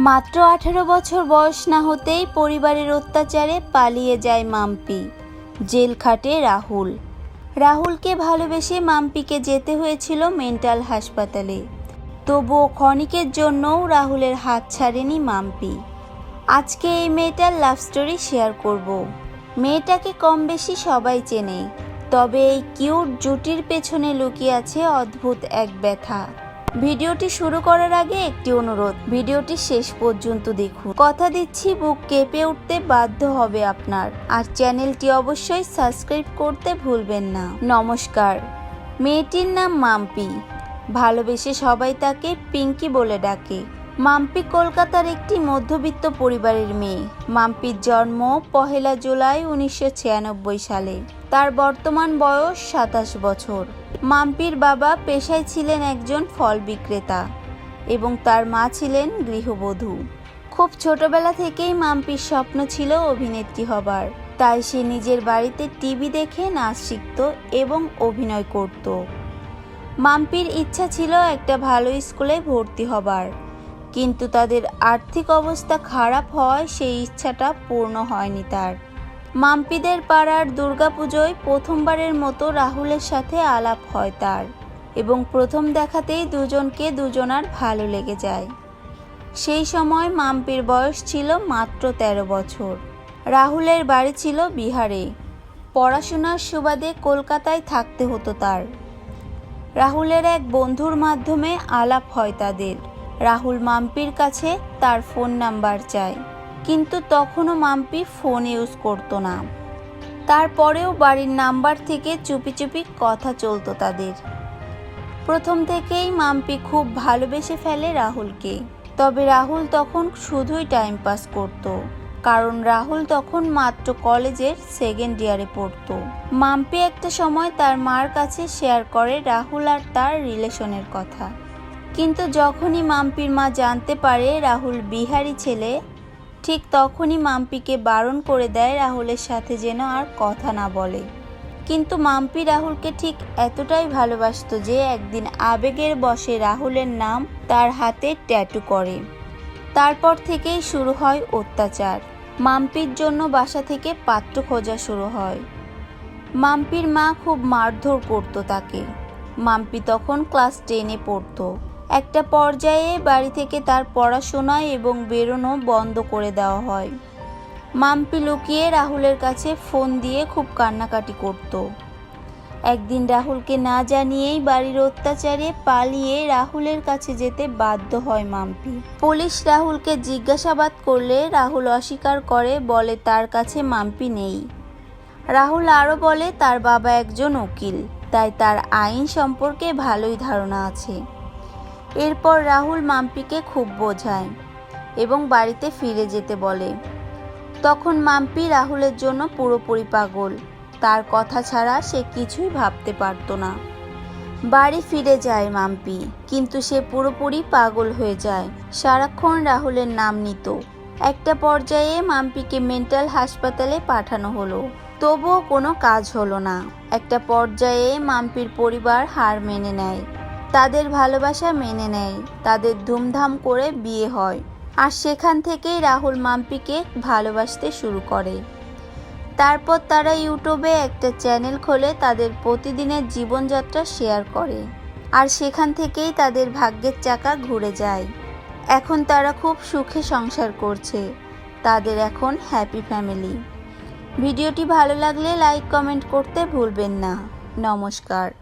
মাত্র আঠারো বছর বয়স না হতেই পরিবারের অত্যাচারে পালিয়ে যায় মাম্পি। জেল খাটে রাহুল। রাহুলকে ভালোবেসে মাম্পিকে যেতে হয়েছিল মেন্টাল হাসপাতালে। তবুও ক্ষণিকের জন্যও রাহুলের হাত ছাড়েনি মাম্পি। আজকে এই মেয়েটার লাভ স্টোরি শেয়ার করব। মেয়েটাকে কম বেশি সবাই চেনে, তবে এই কিউট জুটির পেছনে লুকিয়ে আছে অদ্ভুত এক ব্যথা। ভিডিওটি শুরু করার আগে একটি অনুরোধ। ভিডিওটি শেষ পর্যন্ত দেখুন। কথা দিচ্ছি, বুক কেঁপে উঠতে বাধ্য হবে আপনার। আর চ্যানেলটি অবশ্যই সাবস্ক্রাইব করতে ভুলবেন না। নমস্কার। মেয়েটির নাম মাম্পি। ভালোবেসে সবাই তাকে পিঙ্কি বলে ডাকে। মাম্পি কলকাতার একটি মধ্যবিত্ত পরিবারের মেয়ে। মাম্পির জন্ম পহেলা জুলাই উনিশশো ছিয়ানব্বই সালে। তার বর্তমান বয়স সাতাশ বছর। মাম্পির বাবা পেশায় ছিলেন একজন ফল বিক্রেতা এবং তার মা ছিলেন গৃহবধূ। খুব ছোটবেলা থেকেই মাম্পির স্বপ্ন ছিল অভিনেত্রী হবার। তাই সে নিজের বাড়িতে টিভি দেখে নাচ শিখত এবং অভিনয় করত। মাম্পির ইচ্ছা ছিল একটা ভালো স্কুলে ভর্তি হবার। কিন্তু তাদের আর্থিক অবস্থা খারাপ হওয়ায় সেই ইচ্ছাটা পূর্ণ হয়নি তার। মাম্পিদের পাড়ার দুর্গাপুজোয় প্রথমবারের মতো রাহুলের সাথে আলাপ হয় তার এবং প্রথম দেখাতেই দুজনকে দুজনার ভালো লেগে যায়। সেই সময় মাম্পির বয়স ছিল মাত্র ১৩ বছর। রাহুলের বাড়ি ছিল বিহারে। পড়াশোনার সুবাদে কলকাতায় থাকতে হতো তার। রাহুলের এক বন্ধুর মাধ্যমে আলাপ হয় তাদের। রাহুল মাম্পির কাছে তার ফোন নাম্বার চায়। কিন্তু তখনও মাম্পি ফোন ইউজ করতো না। তারপরেও বাড়ির নাম্বার থেকে চুপি চুপি কথা চলতো তাদের। প্রথম থেকেই মাম্পি খুব ভালোবেসে ফেলে রাহুলকে। তবে রাহুল তখন শুধুই টাইম পাস করত। কারণ রাহুল তখন মাত্র কলেজের সেকেন্ড ইয়ারে পড়তো। মাম্পি একটা সময় তার মার কাছে শেয়ার করে রাহুল আর তার রিলেশনের কথা। কিন্তু যখনই মাম্পির মা জানতে পারে রাহুল বিহারি ছেলে ঠিক তখনই মাম্পিকে বারণ করে দেয় রাহুলের সাথে যেন আর কথা না বলে। কিন্তু মাম্পি রাহুলকে ঠিক এতটাই ভালোবাসতো যে একদিন আবেগের বশে রাহুলের নাম তার হাতে ট্যাটু করে। তারপর থেকেই শুরু হয় অত্যাচার। মাম্পির জন্য বাসা থেকে পাত্র খোঁজা শুরু হয়। মাম্পির মা খুব মারধর করতো তাকে। মাম্পি তখন ক্লাস টেনে পড়তো। একটা পর্যায়ে বাড়ি থেকে তার পড়াশোনা এবং বেরোনো বন্ধ করে দেওয়া হয়। মাম্পি লুকিয়ে রাহুলের কাছে ফোন দিয়ে খুব কান্নাকাটি করত। একদিন রাহুলকে না জানিয়েই বাড়ির অত্যাচারে পালিয়ে রাহুলের কাছে যেতে বাধ্য হয় মাম্পি। পুলিশ রাহুলকে জিজ্ঞাসাবাদ করলে রাহুল অস্বীকার করে, বলে, তার কাছে মাম্পি নেই। রাহুল আরও বলে, তার বাবা একজন উকিল, তাই তার আইন সম্পর্কে ভালোই ধারণা আছে। এরপর রাহুল মাম্পিকে খুব বোঝায় এবং বাড়িতে ফিরে যেতে বলে। তখন মাম্পি রাহুলের জন্য পুরোপুরি পাগল। তার কথা ছাড়া সে কিছুই ভাবতে পারতো না। বাড়ি ফিরে যায় মাম্পি, কিন্তু সে পুরোপুরি পাগল হয়ে যায়। সারাক্ষণ রাহুলের নাম নিত। একটা পর্যায়ে মাম্পিকে মেন্টাল হাসপাতালে পাঠানো হলো। তবুও কোনো কাজ হলো না। একটা পর্যায়ে মাম্পির পরিবার হার মেনে নেয়। তাদের ভালোবাসা মেনে নেয়, তাদের ধুমধাম করে বিয়ে হয় আর সেখান থেকেই রাহুল মাম্পিকে ভালোবাসতে শুরু করে। তারপর তারা ইউটিউবে একটা চ্যানেল খোলে, তাদের প্রতিদিনের জীবনযাত্রা শেয়ার করে আর সেখান থেকেই তাদের ভাগ্যের চাকা ঘুরে যায়। এখন তারা খুব সুখে সংসার করছে, তাদের এখন হ্যাপি ফ্যামিলি। ভিডিওটি ভালো লাগলে লাইক, কমেন্ট করতে ভুলবেন না। নমস্কার।